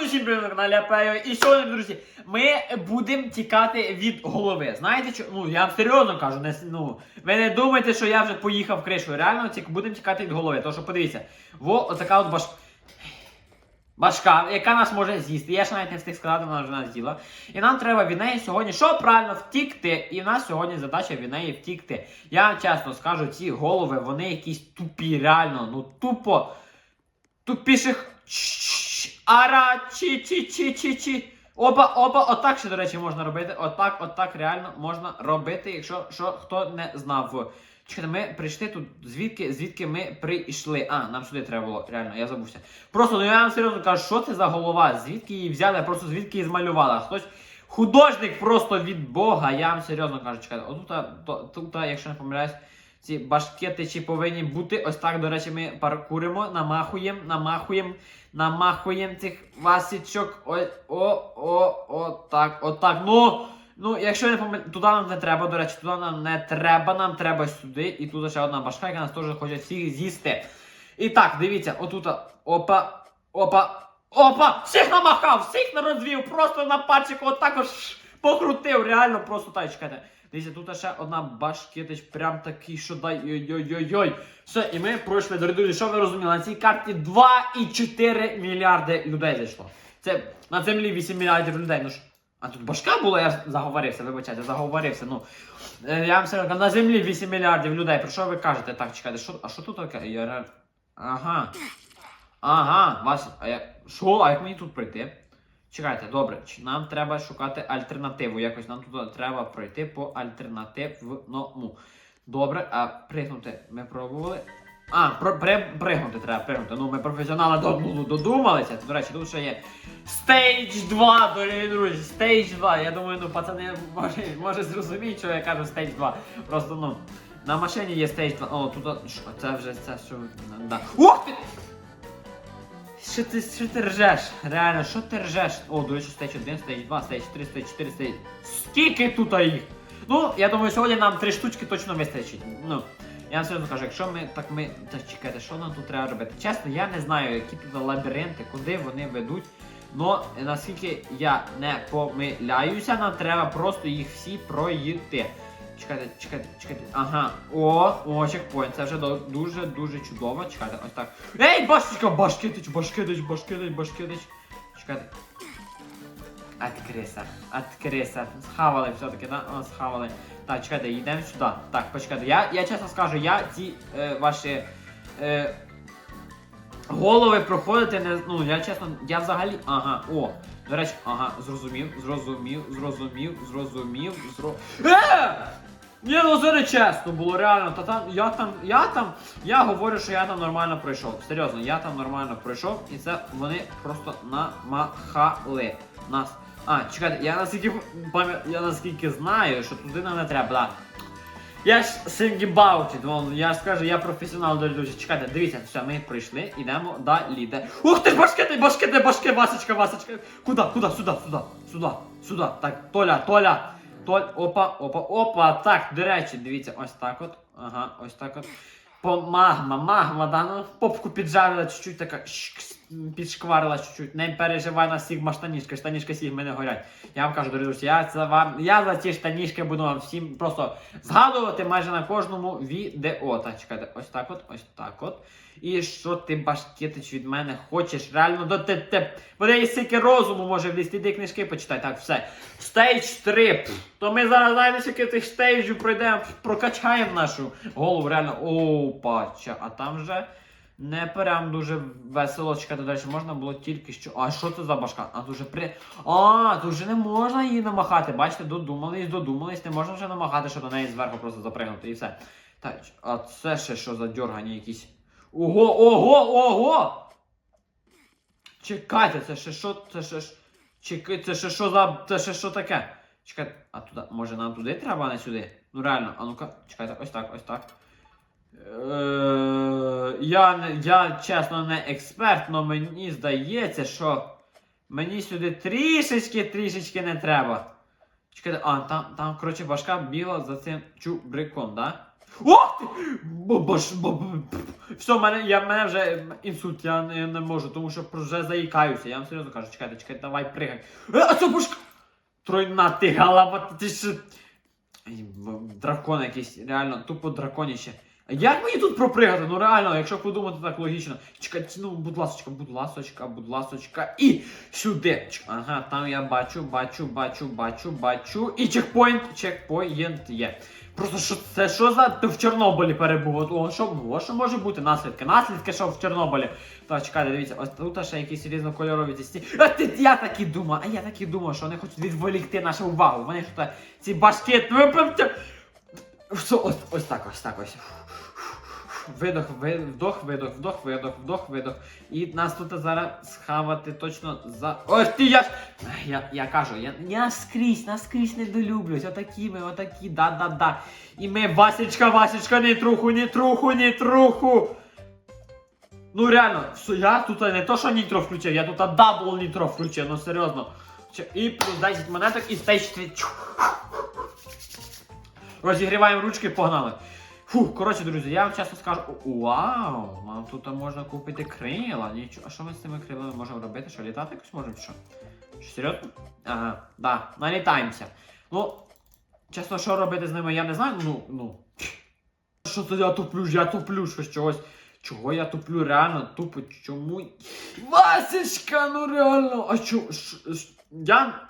ну всім привіт на каналі Апео. І сьогодні, друзі, ми будемо тікати від голови. Знаєте що? Ну, я вам серйозно кажу, не, ну, ви не думайте, що я вже поїхав кришу. Реально тільки будемо тікати від голови. Тому що подивіться, во отака от баш... башка, яка нас може з'їсти. Я ж навіть не встиг сказати, вона вже нас з'їла. І нам треба від неї сьогодні, що правильно, втікти. І в нас сьогодні задача від неї втікти. Я чесно скажу, ці голови, вони якісь тупі, реально, ну тупо тупіших ара чи чи чи чи чи Оба, оба, отак ще, до речі, можна робити. Отак, отак реально можна робити, якщо що хто не знав. Чекайте, ми прийшли тут, звідки, звідки ми прийшли. А, нам сюди треба було, реально, я забувся. Просто, ну я вам серйозно кажу, що це за голова? Звідки її взяли, просто звідки її змалювала? Хтось художник просто від Бога. Я вам серйозно кажу, чекайте, отут, тут, якщо не помиляюсь, ці башкетичі повинні бути. Ось так, до речі, ми паркуримо, намахуємо, намахуємо, намахуємо цих васічок. Ой, о, о, о, так, о, так. Ну, ну, якщо не помиляюсь, туди нам не треба, до речі, туди нам не треба, нам треба сюди. І тут ще одна башка, яка нас теж хоче всіх з'їсти. І так, дивіться, отут, опа, опа, опа! Всіх намахав, всіх не розвів, просто на пальчику отак ось покрутив, реально просто так, чекайте. Дивіться, тут ще одна башкетич, прям такий, що дай ой-ой-ой-ой. Все, і ми пройшли, дорогі друзі, що ви розуміли, на цій карті 2,4 мільярди людей зайшло. Це на землі 8 мільярдів людей. Ну ж. А тут башка була, я заговорився, вибачайте, заговорився. Ну, Е, я вам серйозно, на землі 8 мільярдів людей. Про що ви кажете? Так, чекайте, що, а що тут таке? Я... Ага. Ага, вас. А я. Що? А як мені тут пройти? Чекайте, добре, нам треба шукати альтернативу. Якось нам тут треба пройти по альтернативному. Добре, а пригнути ми пробували. А, про, при, пригнути треба пригнути. Ну, ми професіонали ну, додумалися. До речі, тут ще є Стейдж 2, дорогі друзі, Стейдж 2. Я думаю, ну пацани може, може зрозуміють, що я кажу Стейдж 2. Просто ну. На машині є Стейдж 2. О, тут що, це вже це що. Да. Ух ти! Що ти, що ти ржеш? Реально, що ти ржеш? О, до речі, стейдж 1, стейдж 2, стейдж 3, стейдж 4, стейдж... Скільки тут їх? Ну, я думаю, сьогодні нам три штучки точно вистачить. Ну, я вам серйозно кажу, якщо ми так ми. Так чекайте, що нам тут треба робити? Чесно, я не знаю, які тут лабіринти, куди вони ведуть. Но наскільки я не помиляюся, нам треба просто їх всі пройти. Чекайте, чекайте, чекайте. Ага. О, о, чекпоінт. Це вже дуже дуже чудово. Чекайте, ось так. Ей, башечка, башкетич, башкетич, башкетич, башкетич. Чекайте. Откриса, откриса. Схавали все-таки, да? О, схавали. Так, чекайте, йдемо сюди. Так, почекайте. Я, я чесно скажу, я ці е, ваші. Е, Голови проходити не. Ну, я чесно, я взагалі. Ага, о. До речі, ага, зрозумів, зрозумів, зрозумів, зрозумів, зро. Е! Ні, ну це не чесно було, реально. Та там, я там, я там, я говорю, що я там нормально пройшов. Серйозно, я там нормально пройшов, і це вони просто намахали нас. А, чекайте, я наскільки пам'ят- я наскільки знаю, що туди нам не треба. Да. Я ж it, вон, я ж скажу, я професіонал до друзі. Чекайте, дивіться, все, ми пройшли, йдемо далі. Ух ти ж башкети, башкети, башки, Васечка, Васечка. Куда, куда, сюди, сюди, сюди, сюди. Так, Толя, Толя. Толь, опа, опа, опа. Так, до речі, дивіться, ось так от. Ага, ось так от. По магма, магма, да, ну, попку піджарила чуть-чуть така, шкс, підшкварила чуть-чуть. Не переживай на сігма штанішки, штанішки сігми не горять. Я вам кажу, друзі, я за вам, я за ці штанішки буду вам всім просто згадувати майже на кожному відео. Так, чекайте, ось так от, ось так от. І що ти башкетич від мене хочеш? Реально до те. Буде і стільки розуму може влізти, іди книжки почитай. Так, все. Стейдж 3. Пф, То ми зараз знаєте, скільки тих стейджів пройдемо, прокачаємо нашу голову. Реально. Опача. А там вже не прям дуже весело чекати. Речі, можна було тільки що. А що це за башка? А дуже при. А, тут вже не можна її намахати. Бачите, додумались, додумались, не можна вже намахати, що до неї зверху просто запригнути і все. Так, а це ще що за дьоргані якісь. Ого, ого, ого! Чекайте, це ще що, це ще ж. Чекай, це ще що за. Це ще що таке? Чекайте, а туди, може нам туди треба, а не сюди? Ну реально, а ну-ка, чекайте, ось так, ось так. Е, я, я чесно не експерт, але мені здається, що мені сюди трішечки, трішечки не треба. Чекайте, а, там, там, коротше, башка біла за цим чубриком, да? Ох! Бо-бо-ж, бо-бо- Все, мене, я, мене вже інсульт, я не, не можу, тому що вже заїкаюся. Я вам серйозно кажу, чекайте, чекайте, давай пригай. Е, А це пушка! Тройна ти голова, ти ж... Дракон якийсь, реально, тупо драконіще. Як мені тут пропригати? Ну реально, якщо подумати так логічно. Чекайте, ну, будь ласочка, будь ласочка, будь ласочка. І сюди. Ага, там я бачу, бачу, бачу, бачу, бачу. І чекпоінт, чекпоінт є. Просто що це що за ти в Чорнобилі перебув? От, О, що, о, що може бути наслідки? Наслідки, що в Чорнобилі. Так, чекайте, дивіться, ось тут ще якісь різнокольорові ці сті. А ти я так і думав, а я так і думав, що вони хочуть відволікти нашу увагу. Вони ж тут ці башки. Ось, ось так, ось так ось. Видох, вдох, видох, вдох, видох, вдох, видох. І нас тут зараз схавати точно за. Ось ти я. Я, я кажу, я, я скрізь, наскрізь недолюблюсь. Отакі ми, отакі, да-да-да. І ми, Васечка, Васечка, не труху, не труху, не труху. Ну реально, все, я тут не то, що нітро включив, я тут дабл нітро включив, ну серйозно. І плюс 10 монеток і стейдж 3. Розігріваємо ручки, погнали. Фух, коротше, друзі, я вам чесно скажу. Вау! Нам тут можна купити крила. Нічого. А що ми з цими крилами можемо робити? Що літати якось можемо? Що? Що серйозно? Ага, да, налітаємося. Ну, чесно, що робити з ними, я не знаю. Ну, ну. Що це я туплю? Я туплю щось чогось. Чого я туплю? Реально тупо чому? Васечка, ну реально! А чо? ш- ш- Я.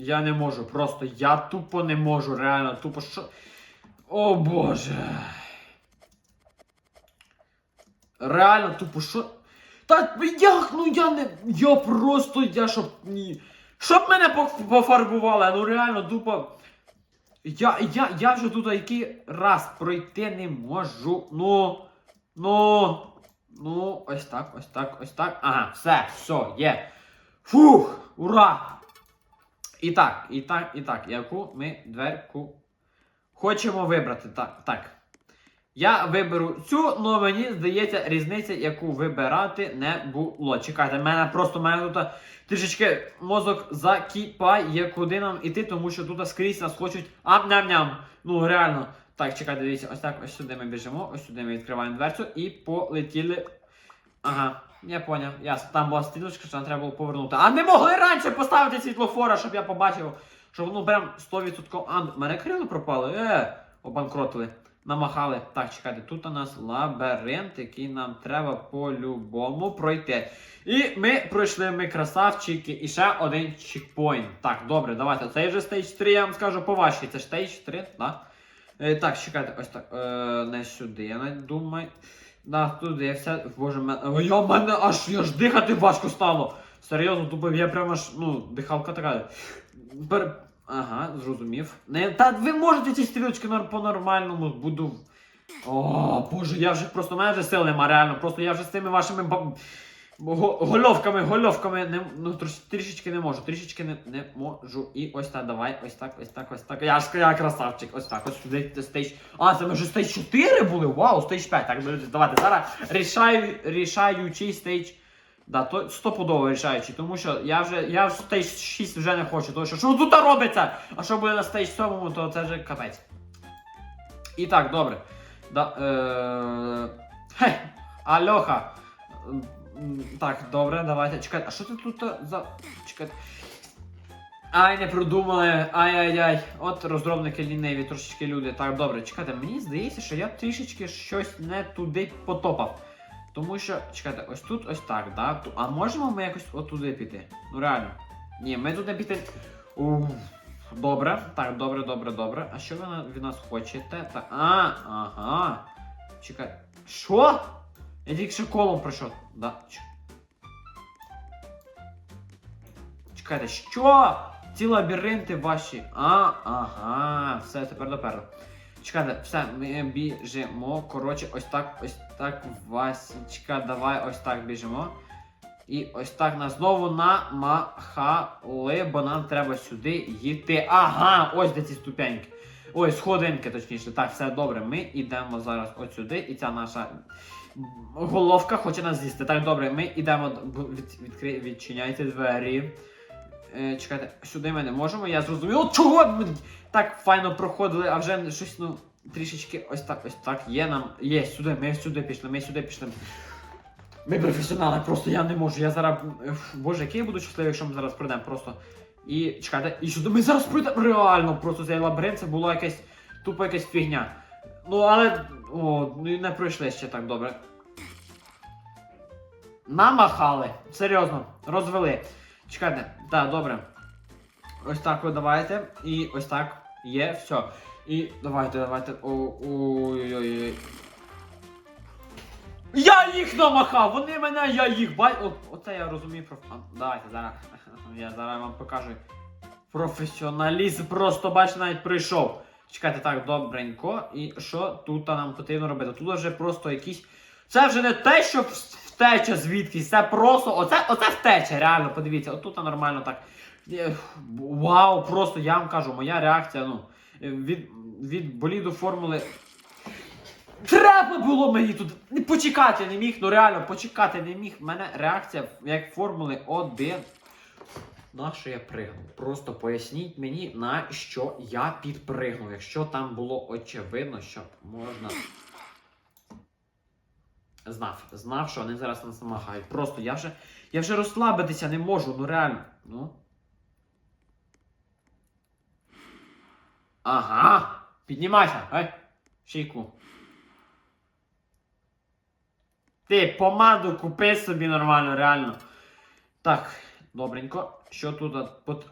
Я не можу, просто я тупо не можу, реально, тупо що. О боже. Реально, тупо що. Та як? Ну я не. Я просто я щоб. Ні. Щоб мене по- пофарбували, ну реально, тупо. Я, я, я вже тут який раз пройти не можу. Ну. Ну. Ну, ось так, ось так, ось так. Ага, все, все, є. Фух! Ура! І так, і так, і так. Яку ми дверку хочемо вибрати. Так, так. Я виберу цю, але мені здається, різниця, яку вибирати не було. Чекайте, мене просто мене тут трішечки мозок закіпає, куди нам іти, тому що тут скрізь нас хочуть ам-ням-ням. Ну реально. Так, чекайте, дивіться, ось так, ось сюди ми біжимо, ось сюди ми відкриваємо дверцю і полетіли. Ага, я поняв. Ясно. Там була стрілочка, що нам треба було повернути. А не могли раніше поставити світлофора, щоб я побачив, що воно прям 100%. А, мене крили пропали. Е, обанкротили. Намахали. Так, чекайте, тут у нас лабіринт, який нам треба по-любому пройти. І ми пройшли, ми красавчики, і ще один чекпоінт. Так, добре, давайте. Це вже стейдж 3, я вам скажу по вашій. Це ж стейдж 3, так? Е, так, чекайте, ось так. Е, не сюди, я не думаю. Да, я все. Боже, мене. Ой, я мене аж я ж дихати важко стало. Серйозно, тупо я прямо аж, ну, дихалка така. Пер... Ага, зрозумів. Не, та ви можете ці стрілочки по-нормальному буду. О, боже, я вже просто мене вже сил нема, реально. Просто я вже з цими вашими ба- го- гольовками, гольовками не, ну, трішечки не можу, трішечки не, не можу. І ось так, давай, ось так, ось так, ось так. Я ж я красавчик, ось так, ось сюди стейдж. А, це вже стейдж 4 були? Вау, стейдж 5. Так, давайте зараз рішаю, рішаючий стейдж. Да, то стопудово рішаючий, тому що я вже я в стейдж 6 вже не хочу, тому що що тут робиться? А що буде на стейдж 7, то це вже капець. І так, добре. Да, е... Хе, Альоха. Так, добре, давайте. Чекайте, а що ти тут е, за. Чекайте. Ай, не продумали. Ай-яй-яй. От розробники ліниві, трошечки люди. Так, добре, чекайте, мені здається, що я трішечки щось не туди потопав. Тому що, чекайте, ось тут ось так, да? А можемо ми якось отуди піти? Ну реально. Ні, ми туди піти. Уф. Добре, так, добре, добре, добре. А що ви від нас хочете? Так. А, ага. Чекай. Що? Я тільки що колом пройшов. Да. Чекайте, що? Ці лабіринти ваші. А, ага. Все, тепер доперли. Чекайте, все, ми біжимо. Коротше, ось так, ось так, Васічка, давай ось так біжимо. І ось так нас знову намахали, бо нам треба сюди йти. Ага, ось де ці ступеньки. Ой, сходинки, точніше. Так, все добре. Ми йдемо зараз от сюди, і ця наша головка хоче нас з'їсти. Так, добре, ми йдемо. Від, відкри... Відчиняйте двері. Е, чекайте, сюди ми не можемо, я зрозумів. Чого ми так файно проходили, а вже щось, ну, трішечки ось так, ось так є нам. Є, сюди, ми сюди пішли, ми сюди пішли. Ми професіонали, просто я не можу. Я зараз. Боже, який я буду щасливий, якщо ми зараз пройдемо просто. І чекайте, і сюди ми зараз пройдемо. Реально, просто цей лабіринт це було якесь тупо якась фігня. Ну, але. О, ну і не пройшли ще так добре. Намахали. Серйозно, розвели. Чекайте, так, добре. Ось так ви давайте. І ось так є, все. І давайте, давайте. Ой-ой-ой. Я їх намахав! Вони мене, я їх бай. О, оце я розумію про. Давайте зараз. Я зараз вам покажу. Професіоналізм просто бачите, навіть прийшов. Чекайте так, добренько. І що тут нам потрібно робити? Тут вже просто якісь. Це вже не те, що втеча звідкись, це просто. Оце, оце втеча, реально, подивіться, отут нормально так. Е, Вау, просто я вам кажу, моя реакція, ну, від, від боліду формули. Треба було мені тут почекати не міг, ну реально почекати не міг. У мене реакція як формули 1. На що я пригнув? Просто поясніть мені, на що я підпригнув. Якщо там було очевидно, що можна. Знав, знав, що вони зараз нас намагають. Просто я вже. Я вже розслабитися не можу, ну реально. Ну. Ага. Піднімайся, ай. Шийку. Ти помаду купи собі нормально, реально. Так, добренько. Що тут?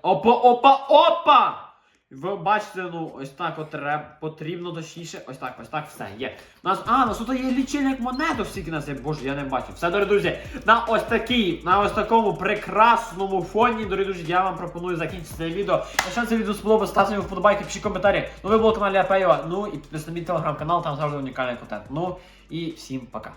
Опа, опа, опа! Ви бачите, ну ось так от треба, потрібно точніше. Ось так, ось так, все є. У нас, а, у нас тут є лічильник монеток, скільки нас є, боже, я не бачу. Все, дорогі друзі, на ось такій, на ось такому прекрасному фоні, дорогі друзі, я вам пропоную закінчити це відео. Якщо це відео сподобалося, ставте мені вподобайки, пишіть коментарі. Ну ви були на каналі Апеєва, ну і підписуйтесь мій телеграм-канал, там завжди унікальний контент. Ну і всім. Пока.